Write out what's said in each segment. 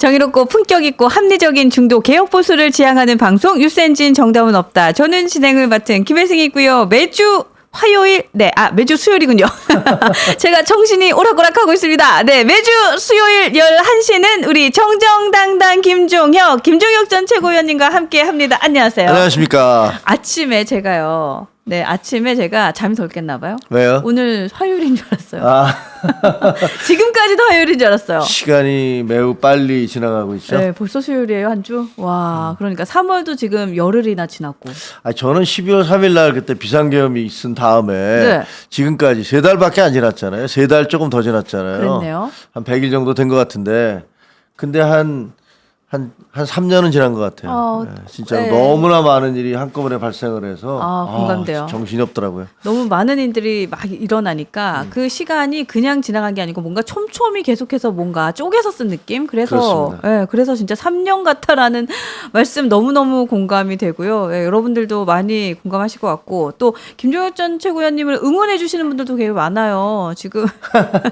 정의롭고 품격 있고 합리적인 중도 개혁 보수를 지향하는 방송 뉴스엔진 정답은 없다. 저는 진행을 맡은 김혜승이고요. 매주 화요일, 네, 아, 매주 수요일이군요. 제가 정신이 오락오락하고 있습니다. 네, 매주 수요일 11시는 우리 정정당당 김종혁, 김종혁 전 최고위원님과 함께 합니다. 안녕하세요. 안녕하십니까. 아침에 제가요, 네, 아침에 제가 잠이 덜 깼나 봐요. 왜요? 오늘 화요일인 줄 알았어요. 아, 지금까지도 화요일인 줄 알았어요. 시간이 매우 빨리 지나가고 있죠. 네, 벌써 수요일이에요, 한 주? 와, 그러니까 3월도 지금 열흘이나 지났고. 아, 저는 12월 3일 날 그때 비상계엄이 있은 다음에 네. 지금까지 세 달밖에 안 지났잖아요. 세 달 조금 더 지났잖아요. 그랬네요. 한 100일 정도 된 것 같은데. 근데 한, 한, 한 3년은 지난 것 같아요. 어, 네, 진짜 네. 너무나 많은 일이 한꺼번에 발생을 해서. 아, 공감돼요. 정신이 없더라고요. 너무 많은 일들이 막 일어나니까 음. 그 시간이 그냥 지나간 게 아니고 뭔가 촘촘히 계속해서 뭔가 쪼개서 쓴 느낌? 그래서. 예, 그래서 진짜 3년 같다라는 말씀 너무너무 공감이 되고요. 예, 여러분들도 많이 공감하실 것 같고 또 김종혁 전 최고위원님을 응원해 주시는 분들도 되게 많아요. 지금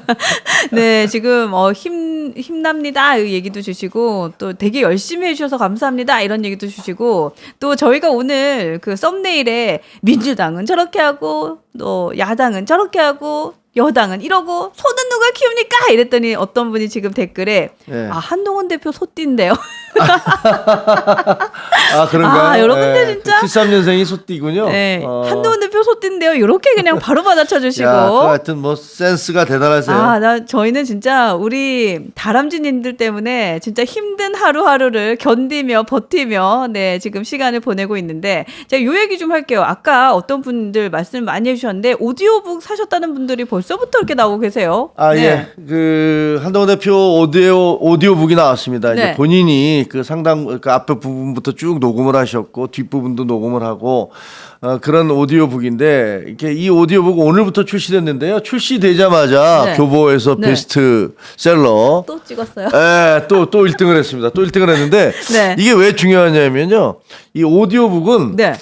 네, 지금 어, 힘 힘납니다. 이 얘기도 주시고 또 되게 열심히 해주셔서 감사합니다. 이런 얘기도 주시고 또 저희가 오늘 그 썸네일에 민주당은 저렇게 하고 또 야당은 저렇게 하고 여당은 이러고 소는 누가 키웁니까? 이랬더니 어떤 분이 지금 댓글에 예. 아 한동훈 대표 소띠인데요. 아, 그런가요? 아, 여러분들 진짜? 73년생이 소띠군요. 네, 어. 한동훈 대표 소띠인데요. 이렇게 그냥 바로 받아쳐 주시고. 야, 그 하여튼 뭐 센스가 대단하세요. 아, 나 저희는 진짜 우리 다람쥐님들 때문에 진짜 힘든 하루하루를 견디며 버티며 네, 지금 시간을 보내고 있는데 제가 요 얘기 좀 할게요. 아까 어떤 분들 말씀 많이 해 주셨는데 오디오북 사셨다는 분들이 벌써부터 이렇게 나오고 계세요. 아, 네. 예. 그, 한동훈 대표 오디오, 오디오북이 나왔습니다. 네. 이제 본인이 그 상당, 그 앞에 부분부터 쭉 녹음을 하셨고, 뒷부분도 녹음을 하고, 어, 그런 오디오북인데, 이렇게 이 오디오북 오늘부터 출시됐는데요. 출시되자마자 네. 교보에서 네. 베스트 셀러. 또 찍었어요. 예, 또, 또 1등을 했습니다. 또 1등을 했는데, 네. 이게 왜 중요하냐면요. 이 오디오북은 네.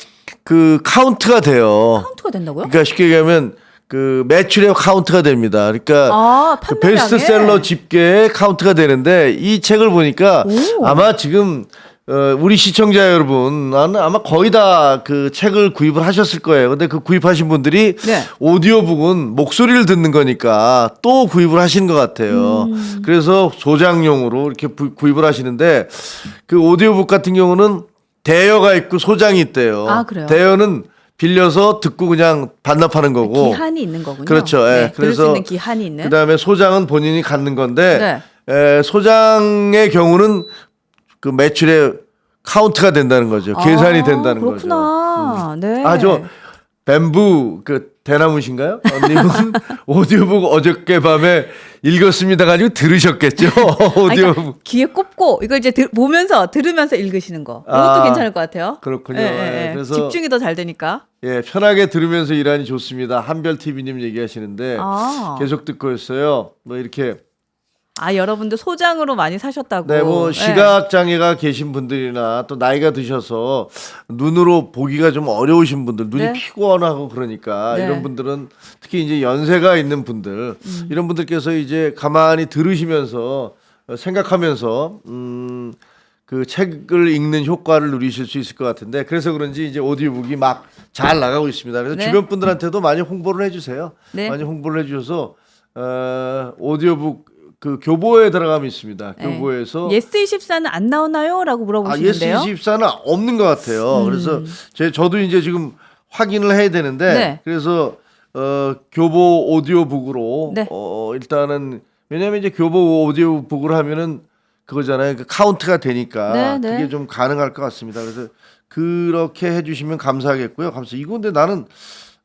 그 카운트가 돼요. 카운트가 된다고요? 그러니까 쉽게 얘기하면 그 매출의 카운트가 됩니다. 그러니까 아, 그? 베스트셀러 집계의 카운트가 되는데 이 책을 보니까 오. 아마 지금 어, 우리 시청자 여러분 나는 아마 거의 다 그 책을 구입을 하셨을 거예요. 근데 그 구입하신 분들이 네. 오디오북은 목소리를 듣는 거니까 또 구입을 하시는 것 같아요. 음. 그래서 소장용으로 이렇게 부- 구입을 하시는데 그 오디오북 같은 경우는 대여가 있고 소장이 있대요. 아, 그래요? 대여는 빌려서 듣고 그냥 반납하는 거고 기한이 있는 거군요. 그렇죠. 예. 네, 들을 수 그래서 있는 기한이 있는. 그다음에 소장은 본인이 갖는 건데 네. 에, 소장의 경우는 그 매출의 카운트가 된다는 거죠. 계산이 아, 된다는 그렇구나. 네. 거죠. 아, 저 뱀부 그 대나무신가요? 언니분 오디오북 어저께 밤에 읽었습니다 가지고 들으셨겠죠. 아니, 오디오북. 그러니까 귀에 꼽고 이걸 이제 들, 보면서 들으면서 읽으시는 거. 이것도 아, 괜찮을 것 같아요. 그렇군요. 예, 예, 예, 예. 그래서 집중이 더 잘 되니까. 예, 편하게 들으면서 일하니 좋습니다. 한별 TV님 얘기하시는데 아. 계속 듣고 있어요. 뭐 이렇게 아 여러분들 소장으로 많이 사셨다고. 네, 뭐 예. 시각 장애가 계신 분들이나 또 나이가 드셔서 눈으로 보기가 좀 어려우신 분들, 눈이 네. 피곤하고 그러니까 네. 이런 분들은 특히 이제 연세가 있는 분들 음. 이런 분들께서 이제 가만히 들으시면서 어, 생각하면서 음. 그 책을 읽는 효과를 누리실 수 있을 것 같은데 그래서 그런지 이제 오디오북이 막 잘 나가고 있습니다. 그래서 네. 주변 분들한테도 많이 홍보를 해주세요. 네. 많이 홍보를 해주셔서 어, 오디오북 그 교보에 들어가면 있습니다. 네. 교보에서 예스 24는 안 나오나요?라고 아, 물어보시는데요. 예스 24는 없는 것 같아요. 그래서 제 저도 이제 지금 확인을 해야 되는데 네. 그래서 어, 교보 오디오북으로 네. 어, 일단은 왜냐하면 이제 교보 오디오북을 하면은 그거잖아요. 그 카운트가 되니까 네, 네. 그게 좀 가능할 것 같습니다. 그래서 그렇게 해주시면 감사하겠고요. 감사. 이거 근데 나는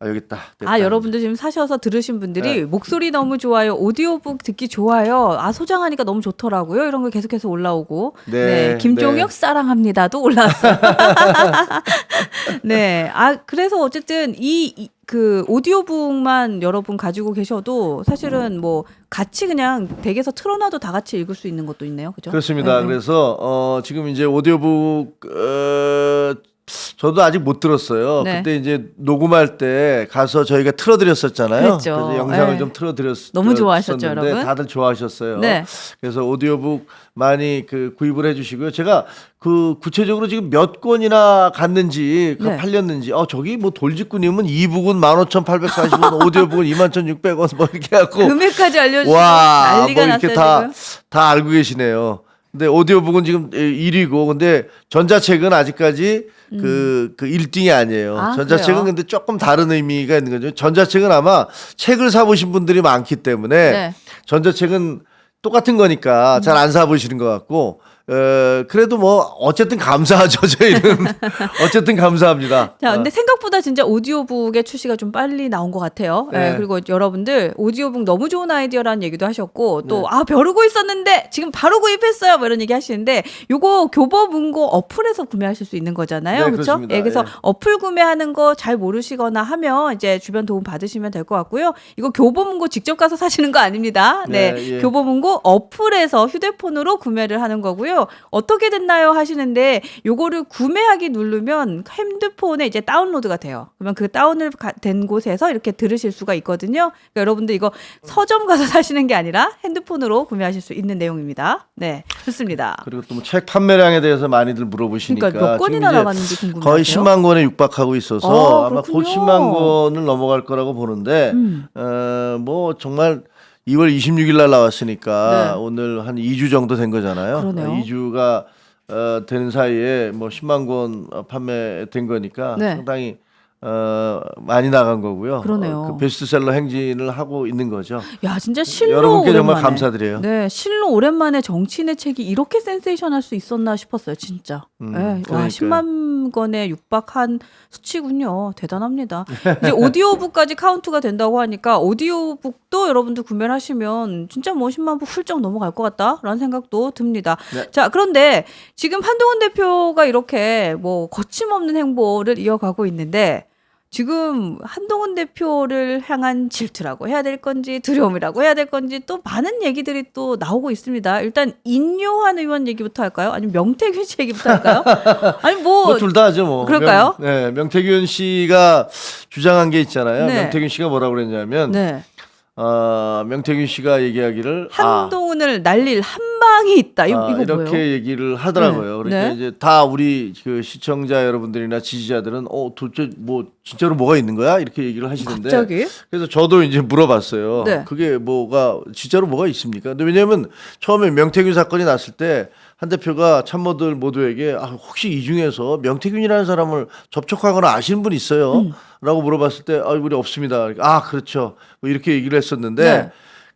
아 여기 있다. 됐다. 아 여러분들 지금 사셔서 들으신 분들이 네. 목소리 너무 좋아요 오디오북 듣기 좋아요 아 소장하니까 너무 좋더라고요 이런 거 계속해서 올라오고 네, 김종혁 네. 사랑합니다도 올라왔어요 네 아 그래서 어쨌든 이그 오디오북만 여러분 가지고 계셔도 사실은 뭐 같이 그냥 댁에서 틀어놔도 다 같이 읽을 수 있는 것도 있네요 그죠 그렇습니다. 네. 그래서 어, 지금 이제 오디오북 어, 저도 아직 못 들었어요. 네. 그때 이제 녹음할 때 가서 저희가 틀어드렸었잖아요. 그랬죠. 래서 영상을 네. 좀 틀어드렸. 너무 좋아하셨죠, 었는데 여러분? 다들 좋아하셨어요. 네. 그래서 오디오북 많이 그 구입을 해주시고요. 제가 그 구체적으로 지금 몇 권이나 갔는지 그 네. 팔렸는지 어 저기 뭐 돌직구님은 이북은 15,840원, 오디오북은 21,600원 뭐 이렇게 갖고 금액까지 알려주시고 와, 난리가 뭐 이렇게 났어요 다, 지금. 다 알고 계시네요. 근데 오디오북은 지금 1위고, 근데 전자책은 아직까지 그, 그 1등이 아니에요. 음. 아, 전자책은 그래요? 근데 조금 다른 의미가 있는 거죠. 전자책은 아마 책을 사보신 분들이 많기 때문에 네. 전자책은 똑같은 거니까 잘 안 사보시는 것 같고, 어, 그래도 뭐, 어쨌든 감사하죠, 저희는. 어쨌든 감사합니다. 자, 어. 근데 생각보다 진짜 오디오북의 출시가 좀 빨리 나온 것 같아요. 네. 네, 그리고 여러분들 오디오북 너무 좋은 아이디어라는 얘기도 하셨고 또 네. 아 벼르고 있었는데 지금 바로 구입했어요. 뭐 이런 얘기 하시는데 요거 교보문고 어플에서 구매하실 수 있는 거잖아요. 네, 그렇죠? 예, 그래서 예. 어플 구매하는 거 잘 모르시거나 하면 이제 주변 도움 받으시면 될 것 같고요. 이거 교보문고 직접 가서 사시는 거 아닙니다. 네, 네, 예. 교보문고 어플에서 휴대폰으로 구매를 하는 거고요. 어떻게 됐나요 하시는데 요거를 구매하기 누르면 핸드폰에 이제 다운로드가 돼요. 그러면 그 다운을 가- 된 곳에서 이렇게 들으실 수가 있거든요. 그러니까 여러분들 이거 서점 가서 사시는 게 아니라 핸드폰으로 구매하실 수 있는 내용입니다. 네, 좋습니다. 그리고 또뭐책 판매량에 대해서 많이들 물어보시니까. 그러니까 몇 이제 나갔는지 궁금해요. 거의 10만 권에 육박하고 있어서 어, 아마 곧 그렇군요. 10만 권을 넘어갈 거라고 보는데 음. 어, 뭐 정말 2월 26일 날 나왔으니까 네. 오늘 한 2주 정도 된 거잖아요. 그러네요. 2주가 어, 되는 사이에 뭐 10만 권 어, 판매된 거니까 네. 상당히 어, 많이 나간 거고요. 그러네요. 어, 그 베스트셀러 행진을 하고 있는 거죠. 야, 진짜 실로 여러분께 정말 오랜만에. 감사드려요. 네, 실로 오랜만에 정치인의 책이 이렇게 센세이션할 수 있었나 싶었어요, 진짜. 음, 네, 와, 그러니까요. 10만 권에 육박한 수치군요. 대단합니다. 이제 오디오북까지 카운트가 된다고 하니까 오디오북도 여러분들 구매를 하시면 진짜 뭐 10만 부 훌쩍 넘어갈 것 같다라는 생각도 듭니다. 네. 자, 그런데 지금 한동훈 대표가 이렇게 뭐 거침없는 행보를 이어가고 있는데 지금 한동훈 대표를 향한 질투라고 해야 될 건지 두려움이라고 해야 될 건지 또 많은 얘기들이 또 나오고 있습니다. 일단 인요한 의원 얘기부터 할까요? 아니면 명태균 씨 얘기부터 할까요? 아니 뭐뭐둘다 하죠 뭐. 그럴까요? 명, 네, 명태균 씨가 주장한 게 있잖아요. 네. 명태균 씨가 뭐라고 그랬냐면 네. 어, 명태균 씨가 얘기하기를 아, 한동훈을 날릴 한 방이 있다. 이, 아, 이렇게 뭐예요? 얘기를 하더라고요. 네. 그러니까 네. 이제 다 우리 그 시청자 여러분들이나 지지자들은 어 도대체 뭐 진짜로 뭐가 있는 거야 이렇게 얘기를 하시는데 갑자기? 그래서 저도 이제 물어봤어요. 네. 그게 뭐가 진짜로 뭐가 있습니까? 근데 왜냐하면 처음에 명태균 사건이 났을 때 한 대표가 참모들 모두에게 아, 혹시 이 중에서 명태균이라는 사람을 접촉하거나 아시는 분 있어요? 음. 라고 물어봤을 때 아, 우리 없습니다. 아 그렇죠. 뭐 이렇게 얘기를 했었는데 네.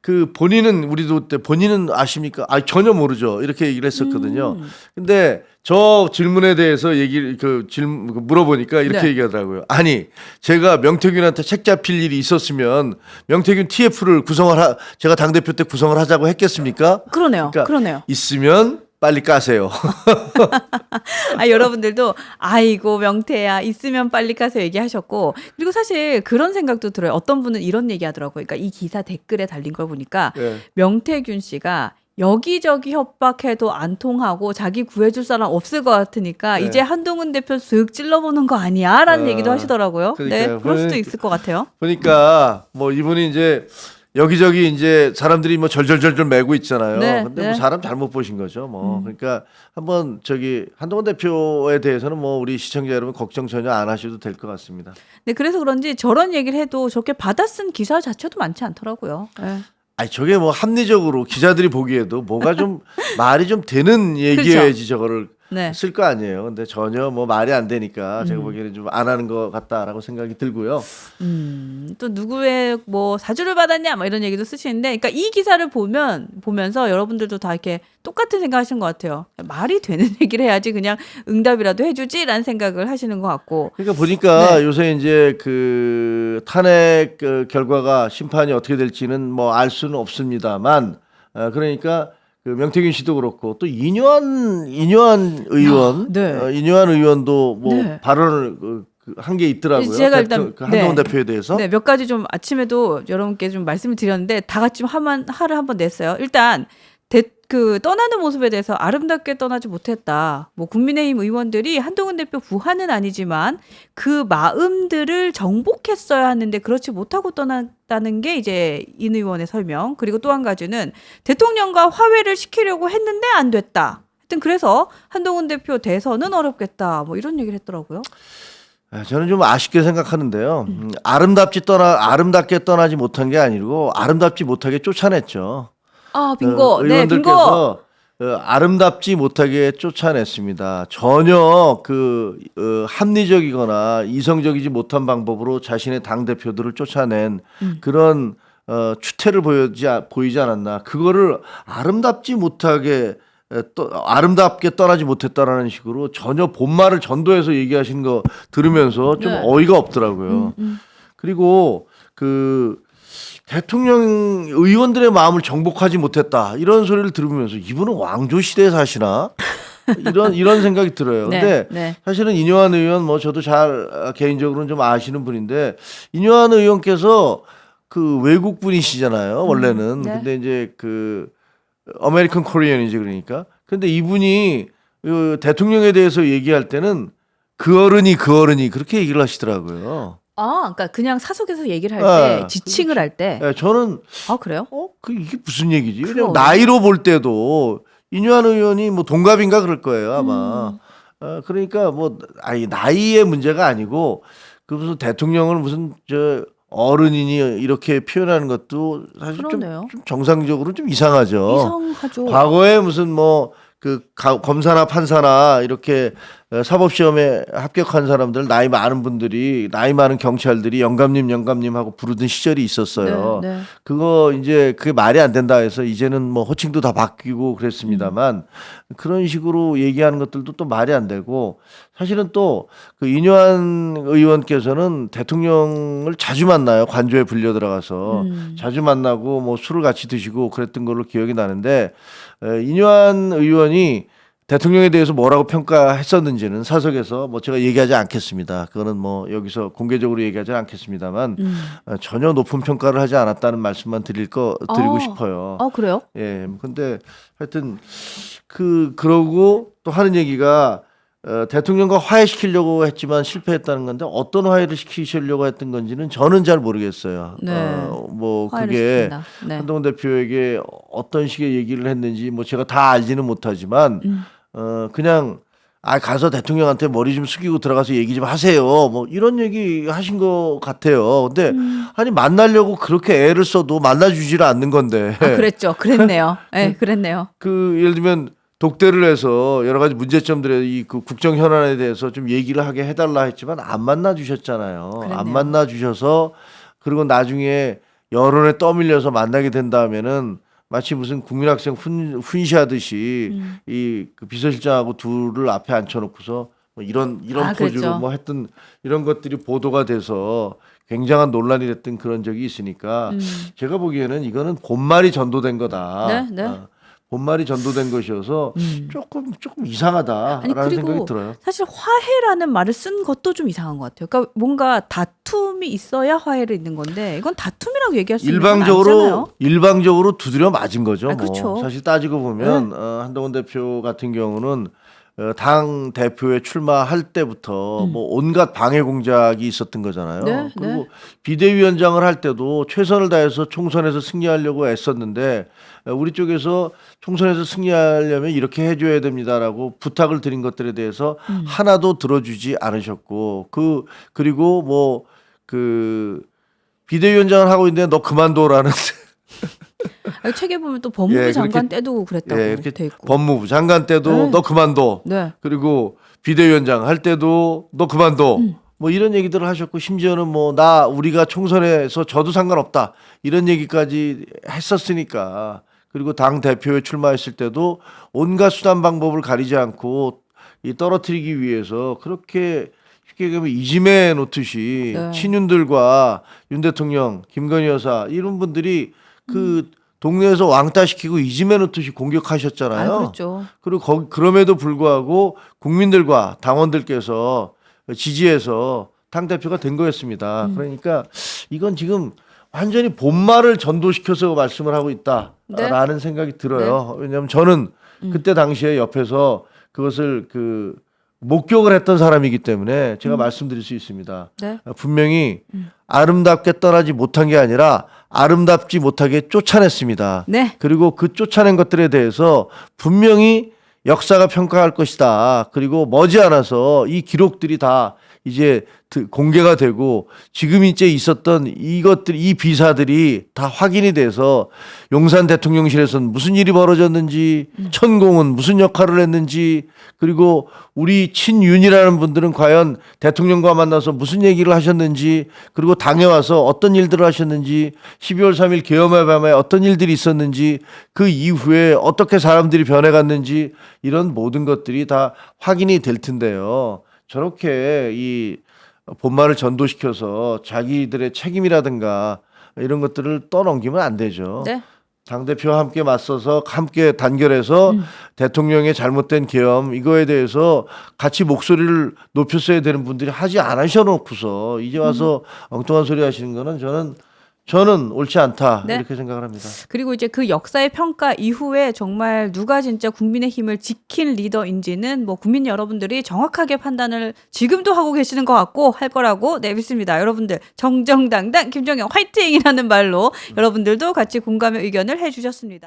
그 본인은 우리도 그때 본인은 아십니까? 아 전혀 모르죠. 이렇게 얘기를 했었거든요. 음. 근데 저 질문에 대해서 얘기를 그 질문 그 물어보니까 이렇게 네. 얘기하더라고요. 아니 제가 명태균한테 책 잡힐 일이 있었으면 명태균 TF를 구성을 하, 제가 당 대표 때 구성을 하자고 했겠습니까? 그러네요. 그러니까 그러네요. 있으면 빨리 까세요. 아, 여러분들도 아이고 명태야 있으면 빨리 가서 얘기하셨고 그리고 사실 그런 생각도 들어요. 어떤 분은 이런 얘기하더라고요. 그러니까 이 기사 댓글에 달린 걸 보니까 네. 명태균 씨가 여기저기 협박해도 안 통하고 자기 구해줄 사람 없을 것 같으니까 네. 이제 한동훈 대표 쓱 찔러보는 거 아니야 라는 아, 얘기도 하시더라고요. 네, 그러니까요. 그럴 수도 있을 것 같아요. 그러니까 뭐 이분이 이제 여기저기 이제 사람들이 뭐 절절절절 매고 있잖아요. 네, 근데 네. 뭐 사람 잘못 보신 거죠. 뭐 음. 그러니까 한번 저기 한동훈 대표에 대해서는 뭐 우리 시청자 여러분 걱정 전혀 안 하셔도 될 것 같습니다. 네, 그래서 그런지 저런 얘기를 해도 저렇게 받아 쓴 기사 자체도 많지 않더라고요. 네. 아니 저게 뭐 합리적으로 기자들이 보기에도 뭐가 좀 말이 좀 되는 얘기해야지 저거를 네. 쓸거 아니에요. 근데 전혀 뭐 말이 안 되니까 제가 음. 보기에는 좀 안 하는 것 같다라고 생각이 들고요. 음, 또 누구의 뭐 사주를 받았냐, 뭐 이런 얘기도 쓰시는데, 그러니까 이 기사를 보면 보면서 여러분들도 다 이렇게 똑같은 생각하시는 것 같아요. 말이 되는 얘기를 해야지 그냥 응답이라도 해주지라는 생각을 하시는 것 같고, 그러니까 보니까 네. 요새 이제 그 탄핵 그 결과가 심판이 어떻게 될지는 뭐 알 수는 없습니다만 어, 그러니까 그 명태균 씨도 그렇고 또 이뇨한 이뇨한 의원 아, 네. 어, 이뇨한 의원도 뭐 네. 발언을 그, 한게 있더라고요. 제가 대표- 일단- 그 한동훈 네. 대표에 대해서 네, 몇 가지 좀 아침에도 여러분께 좀 말씀을 드렸는데 다 같이 좀 하만 하를 한번 냈어요. 일단 대, 그 떠나는 모습에 대해서 아름답게 떠나지 못했다. 뭐 국민의힘 의원들이 한동훈 대표 부하는 아니지만 그 마음들을 정복했어야 하는데 그렇지 못하고 떠났다는 게 이제 인 의원의 설명. 그리고 또 한 가지는 대통령과 화해를 시키려고 했는데 안 됐다. 하여튼 그래서 한동훈 대표 대선은 어렵겠다. 뭐 이런 얘기를 했더라고요. 아, 저는 좀 아쉽게 생각하는데요. 음, 아름답지 떠나 아름답게 떠나지 못한 게 아니고 아름답지 못하게 쫓아냈죠. 아 빙고. 어, 네 빙고. 의원들께서 어, 아름답지 못하게 쫓아냈습니다. 전혀 그 어, 합리적이거나 이성적이지 못한 방법으로 자신의 당 대표들을 쫓아낸 음. 그런 어, 추태를 보이지 아- 보이지 않았나. 그거를 아름답지 못하게 에, 또 아름답게 떠나지 못했다라는 식으로 전혀 본말을 전도해서 얘기하신 거 들으면서 좀 네. 어이가 없더라고요. 음, 음. 그리고 그 대통령 의원들의 마음을 정복하지 못했다 이런 소리를 들으면서 이분은 왕조 시대에 사시나 이런 이런 생각이 들어요. 네, 근데 네. 사실은 인효한 의원 뭐 저도 잘 아, 개인적으로는 좀 아시는 분인데 인효한 의원께서 그 외국 분이시잖아요 원래는 네. 근데 이제 그 아메리칸 코리안이지 그러니까 근데 이분이 그 대통령에 대해서 얘기할 때는 그 어른이 그 어른이 그렇게 얘기를 하시더라고요. 아, 그러니까 그냥 사석에서 얘기를 할 네. 때 지칭을 할 때. 예, 저는 아 그래요? 어, 그 이게 무슨 얘기지? 왜냐면 나이로 볼 때도 인유한 의원이 뭐 동갑인가 그럴 거예요 아마. 음. 어, 그러니까 뭐 아니 나이의 문제가 아니고 그 무슨 대통령을 무슨 저 어른이니 이렇게 표현하는 것도 사실 좀, 그러네요. 좀 정상적으로 좀 이상하죠. 이상하죠. 과거에 무슨 뭐 그 검사나 판사나 이렇게 어, 사법시험에 합격한 사람들 나이 많은 분들이 나이 많은 경찰들이 영감님 영감님 하고 부르던 시절이 있었어요. 네, 네. 그거 이제 그게 말이 안 된다 해서 이제는 뭐 호칭도 다 바뀌고 그랬습니다만 그런 식으로 얘기하는 것들도 또 말이 안 되고 사실은 또그 인효한 의원께서는 대통령을 자주 만나요 관저에 불려 들어가서 음. 자주 만나고 뭐 술을 같이 드시고 그랬던 걸로 기억이 나는데 에, 인효한 의원이 대통령에 대해서 뭐라고 평가했었는지는 사석에서 뭐 제가 얘기하지 않겠습니다. 그거는 뭐 여기서 공개적으로 얘기하지 않겠습니다만 음. 어, 전혀 높은 평가를 하지 않았다는 말씀만 드릴 거 드리고 아. 싶어요. 아 그래요? 예. 근데 하여튼 그 그러고 또 하는 얘기가 어, 대통령과 화해시키려고 했지만 실패했다는 건데 어떤 화해를 시키시려고 했던 건지는 저는 잘 모르겠어요. 네. 어, 뭐 그게 시킨다. 네. 한동훈 대표에게 어떤 식의 얘기를 했는지 뭐 제가 다 알지는 못하지만 음. 어 그냥 아 가서 대통령한테 머리 좀 숙이고 들어가서 얘기 좀 하세요. 뭐 이런 얘기 하신 것 같아요. 근데 음. 아니 만나려고 그렇게 애를 써도 만나주지를 않는 건데 아, 그랬죠. 그랬네요. 예, 네, 그랬네요. 그 예를 들면 독대를 해서 여러 가지 문제점들에 이그 국정 현안에 대해서 좀 얘기를 하게 해달라 했지만 안 만나 주셨잖아요. 그랬네요. 안 만나 주셔서 그리고 나중에 여론에 떠밀려서 만나게 된다면은 마치 무슨 국민학생 훈, 훈시하듯이 음. 이그 비서실장하고 둘을 앞에 앉혀놓고서 뭐 이런 이런 아, 포즈로 그랬죠. 뭐 했던 이런 것들이 보도가 돼서 굉장한 논란이 됐던 그런 적이 있으니까 음. 제가 보기에는 이거는 본말이 전도된 거다. 네, 네. 어, 본말이 전도된 것이어서 음. 조금 조금 이상하다라는 아니, 그리고 생각이 들어요. 사실 화해라는 말을 쓴 것도 좀 이상한 것 같아요. 그러니까 뭔가 다툼이 있어야 화해를 있는 건데 이건 다툼이라고 얘기할 수 있는 건 아니잖아요. 일방적으로 일방적으로 두드려 맞은 거죠. 아, 뭐. 네. 사실 따지고 보면 어, 한동훈 대표 같은 경우는 어, 당 대표에 출마할 때부터 뭐 온갖 방해 공작이 있었던 거잖아요. 음. 네, 그리고 네. 비대위원장을 할 때도 최선을 다해서 총선에서 승리하려고 애썼는데 어, 우리 쪽에서 총선에서 승리하려면 이렇게 해줘야 됩니다라고 부탁을 드린 것들에 대해서 음. 하나도 들어주지 않으셨고 그 그리고 뭐그 비대위원장을 하고 있는데 너 그만둬라는 아니, 책에 보면 또 법무부 예, 장관 그렇게- 때도 그랬다고 예, 이렇게 돼 있고. 법무부 장관 때도 네. 너 그만둬. 네. 그리고 비대위원장 할 때도 너 그만둬. 음. 뭐 이런 얘기들을 하셨고 심지어는 뭐 나 우리가 총선에서 저도 상관없다 이런 얘기까지 했었으니까 그리고 당 대표에 출마했을 때도 온갖 수단 방법을 가리지 않고 이 떨어뜨리기 위해서 그렇게 쉽게 얘기하면 이짐해 놓듯이 네. 친윤들과 윤 대통령, 김건희 여사 이런 분들이 그 동네에서 왕따 시키고 이짐해 놓듯이 공격하셨잖아요. 아, 그렇죠. 그리고 거, 그럼에도 불구하고 국민들과 당원들께서 지지해서 당 대표가 된 거였습니다. 음. 그러니까 이건 지금 완전히 본말을 전도시켜서 말씀을 하고 있다. 네. 라는 생각이 들어요. 왜냐하면 저는 음. 그때 당시에 옆에서 그것을 그 목격을 했던 사람이기 때문에 제가 말씀드릴 수 있습니다. 네. 어, 분명히 음. 아름답게 떠나지 못한 게 아니라 아름답지 못하게 쫓아냈습니다. 네. 그리고 그 쫓아낸 것들에 대해서 분명히 역사가 평가할 것이다. 그리고 머지않아서 이 기록들이 다 이제 드- 공개가 되고 지금 이제 있었던 이것들 이 비사들이 다 확인이 돼서 용산 대통령실에서는 무슨 일이 벌어졌는지 천공은 무슨 역할을 했는지 그리고 우리 친윤이라는 분들은 과연 대통령과 만나서 무슨 얘기를 하셨는지 그리고 당에 와서 어떤 일들을 하셨는지 12월 3일 계엄의 밤에 어떤 일들이 있었는지 그 이후에 어떻게 사람들이 변해갔는지 이런 모든 것들이 다 확인이 될 텐데요. 저렇게 이 본말을 전도시켜서 자기들의 책임이라든가 이런 것들을 떠넘기면 안 되죠. 네. 당대표와 함께 맞서서 함께 단결해서 음. 대통령의 잘못된 계엄 이거에 대해서 같이 목소리를 높였어야 되는 분들이 하지 않으셔놓고서 이제 와서 음. 엉뚱한 소리 하시는 거는 저는 저는 옳지 않다 네. 이렇게 생각을 합니다. 그리고 이제 그 역사의 평가 이후에 정말 누가 진짜 국민의 힘을 지킨 리더인지는 뭐 국민 여러분들이 정확하게 판단을 지금도 하고 계시는 것 같고 할 거라고 네 믿습니다. 여러분들 정정당당 김정영 화이팅이라는 말로 여러분들도 같이 공감의 의견을 해주셨습니다.